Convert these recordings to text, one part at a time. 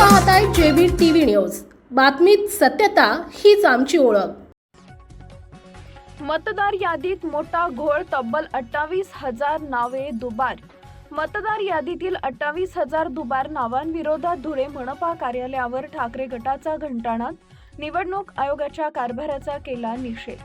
पाहताय JB TV news. बातमीत सत्यता हीच आमची ओळख. मतदार यादीत मोठा घोळ तब्बल अठ्ठावीस हजार नावे दुबार. मतदार यादीतील अठ्ठावीस हजार दुबार नावांविरोधात धुळे मनपा कार्यालयावर ठाकरे गटाचा घंटाणात निवडणूक आयोगाच्या कारभाराचा केला निषेध.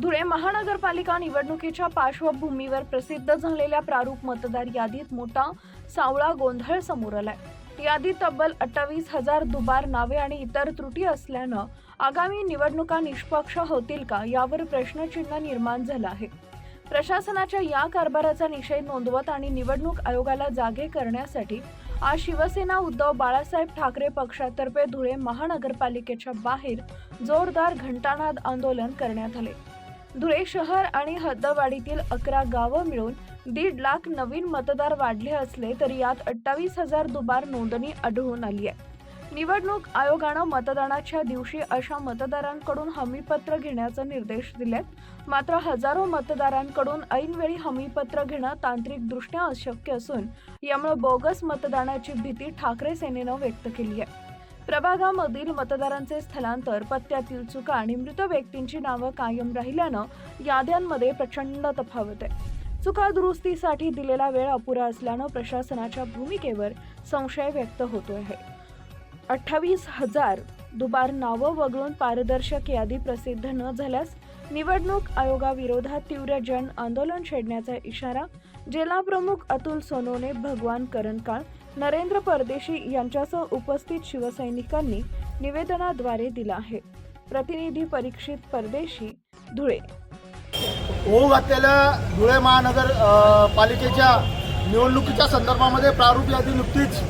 धुळे महानगरपालिका निवडणुकीच्या पार्श्वभूमीवर प्रसिद्ध झालेल्या प्रारूप मतदार यादीत मोठा सावळा गोंधळ समोर आलाय. यादी तब्बल अठ्ठावीस हजार दुबार नावे आणि इतर त्रुटी असल्यानं आगामी निवडणुका निष्पक्ष होतील का यावर प्रश्नचिन्ह निर्माण झालं आहे. प्रशासनाच्या या कारभाराचा निषेध नोंदवत आणि निवडणूक आयोगाला जागे करण्यासाठी आज शिवसेना उद्धव बाळासाहेब ठाकरे पक्षातर्फे धुळे महानगरपालिकेच्या बाहेर जोरदार घंटानाद आंदोलन करण्यात आले. धुळे शहर आणि हद्दवाडीतील अकरा गावं मिळून दीड लाख नवीन मतदार वाढले असले तरी यात अठ्ठावीस हजार दुबार नोंदणी आढळून आली आहे. निवडणूक आयोगानं मतदानाच्या दिवशी अशा मतदारांकडून हमीपत्र घेण्याचा निर्देश दिलेत. मात्र हजारो मतदारांकडून ऐनवेळी हमीपत्र घेणं तांत्रिकदृष्ट्या अशक्य असून यामुळे बोगस मतदानाची भीती ठाकरे सेनेनं व्यक्त केली आहे. प्रभागामधील मतदारांचे स्थलांतर पत्त्यातील चुका आणि मृत व्यक्तींची नावं कायम राहिल्यानं याद्यांमध्ये प्रचंड तफावत आहे. चुका दुरुस्तीसाठी दिलेला वेळ अपुरा असल्यानं प्रशासनाच्या भूमिकेवर संशय व्यक्त होतो आहे. अठ्ठावीस हजार दुबार नावं वगळून पारदर्शक यादी प्रसिद्ध न झाल्यास निवडणूक आयोगाविरोधात तीव्र जन आंदोलन छेडण्याचा इशारा जिल्हाप्रमुख अतुल सोनोने भगवान करणकाळ नरेंद्र परदेशी यांच्यासह उपस्थित शिवसैनिकांनी निवेदनाद्वारे दिला आहे. प्रतिनिधी परीक्षित परदेशी धुळे होऊ घातलेल्या धुळे महानगर पालिकेच्या निवडणुकीच्या संदर्भामध्ये प्रारूप यादी नुकतीच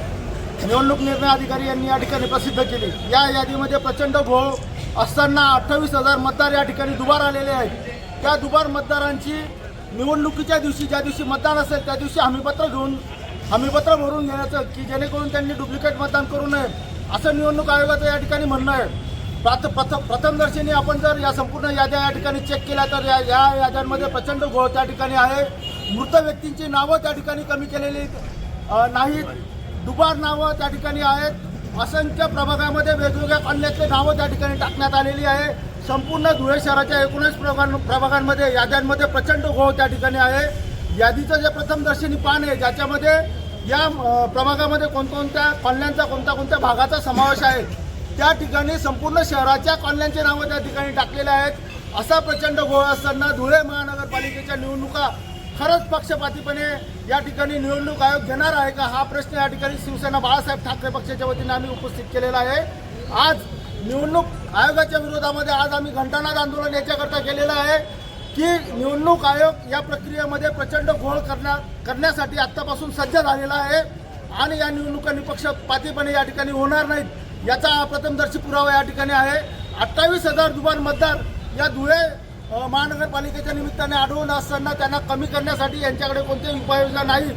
निवडणूक निर्णय अधिकारी यांनी या ठिकाणी प्रसिद्ध केली. या यादीमध्ये प्रचंड घोळ असताना अठ्ठावीस हजार मतदार या ठिकाणी दुबार आलेले आहेत. त्या दुबार मतदारांची निवडणुकीच्या दिवशी ज्या दिवशी मतदान असेल त्या दिवशी हमीपत्र घेऊन हमीपत्र भरून घेण्याचं की जेणेकरून त्यांनी डुप्लिकेट मतदान करू नये असं निवडणूक आयोगाचं या ठिकाणी म्हणणं आहे. प्रात प्रथ प्रथमदर्शनी आपण जर या संपूर्ण याद्या या ठिकाणी चेक केल्या तर या या याद्यांमध्ये प्रचंड घोळ त्या ठिकाणी आहे. मृत व्यक्तींची नावं त्या ठिकाणी कमी केलेली नाहीत. दुबार नावं त्या ठिकाणी आहेत. असंख्य प्रभागामध्ये वेगवेगळ्या कॉलनीतले नावं त्या ठिकाणी टाकण्यात आलेली आहे. संपूर्ण धुळे शहराच्या एकूणच प्रभाग प्रभागांमध्ये याद्यांमध्ये प्रचंड घोळ त्या ठिकाणी आहे. यादीचं जे प्रथमदर्शनी पान आहे ज्याच्यामध्ये या प्रभागामध्ये कोणकोणत्या कॉलन्यांचा कोणत्या कोणत्या भागाचा समावेश आहे त्या ठिकाणी संपूर्ण शहराच्या कॉलन्यांचे नावं त्या ठिकाणी टाकलेले आहेत. असा प्रचंड घोळ असताना धुळे महानगरपालिकेच्या निवडणुका खरंच पक्षपातीपणे या ठिकाणी निवडणूक आयोग घेणार आहे का? हा प्रश्न या ठिकाणी शिवसेना बाळासाहेब ठाकरे पक्षाच्या वतीने आम्ही उपस्थित केलेला आहे. आज निवडणूक आयोगाच्या विरोधामध्ये आज आम्ही घंटानाद आंदोलन याच्याकरता केलेलं आहे की निवडणूक आयोग या प्रक्रियेमध्ये प्रचंड घोळ करण्या करण्यासाठी आत्तापासून सज्ज झालेला आहे आणि या निवडणुका निपक्षपातीपणे या ठिकाणी होणार नाहीत. याचा प्रथमदर्शी पुरावा या ठिकाणी आहे. अठ्ठावीस हजार दुबार मतदार या धुळे महानगरपालिकेच्या निमित्ताने आढळून असताना त्यांना कमी करण्यासाठी यांच्याकडे कोणतीही उपाययोजना नाही.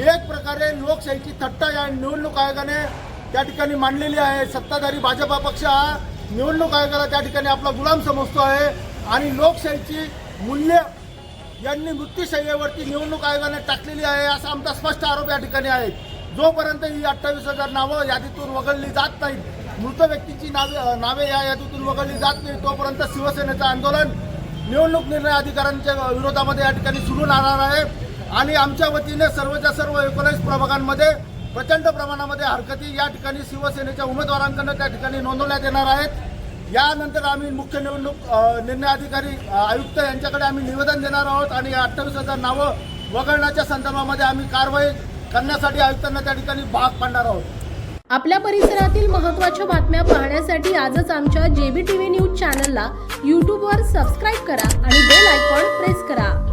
एक प्रकारे लोकशाहीची थट्टा या निवडणूक आयोगाने त्या ठिकाणी मांडलेली आहे. सत्ताधारी भाजपा पक्ष हा निवडणूक आयोगाला त्या ठिकाणी आपला गुलाम समजतो आहे. आणि लोकशाहीची मूल्य यांनी मृत्यूशय्येवरती निवडणूक आयोगाने टाकलेली आहे असा आमचा स्पष्ट आरोप या ठिकाणी आहे. जोपर्यंत ही अठ्ठावीस हजार नावं यादीतून वगळली जात नाहीत मृत व्यक्तीची नावे नावे या यादीतून वगळली जात नाही तोपर्यंत शिवसेनेचं आंदोलन निवडणूक निर्णय अधिकाऱ्यांच्या विरोधामध्ये या ठिकाणी सुरू राहणार आहे. आणि आमच्या वतीने सर्वच्या सर्व एकोणीस प्रभागांमध्ये प्रचंड प्रमाणामध्ये हरकती या ठिकाणी शिवसेनेच्या उमेदवारांकडून त्या ठिकाणी नोंदवण्यात येणार आहेत. यानंतर आम्ही मुख्य निवडणूक निर्णय अधिकारी आयुक्त यांच्याकडे आम्ही निवेदन देणार आहोत. आणि अठ्ठावीस हजार नावं वगळण्याच्या संदर्भामध्ये आम्ही कारवाई करण्यासाठी आयुक्तांना त्या ठिकाणी भाग पाडणार आहोत. आपल्या परिसरातील महत्त्वाच्या बातम्या पाहण्यासाठी आजच आमच्या जेबी टीव्ही न्यूज चॅनलला यूट्यूबवर सबस्क्राईब करा आणि बेल आयकॉन प्रेस करा.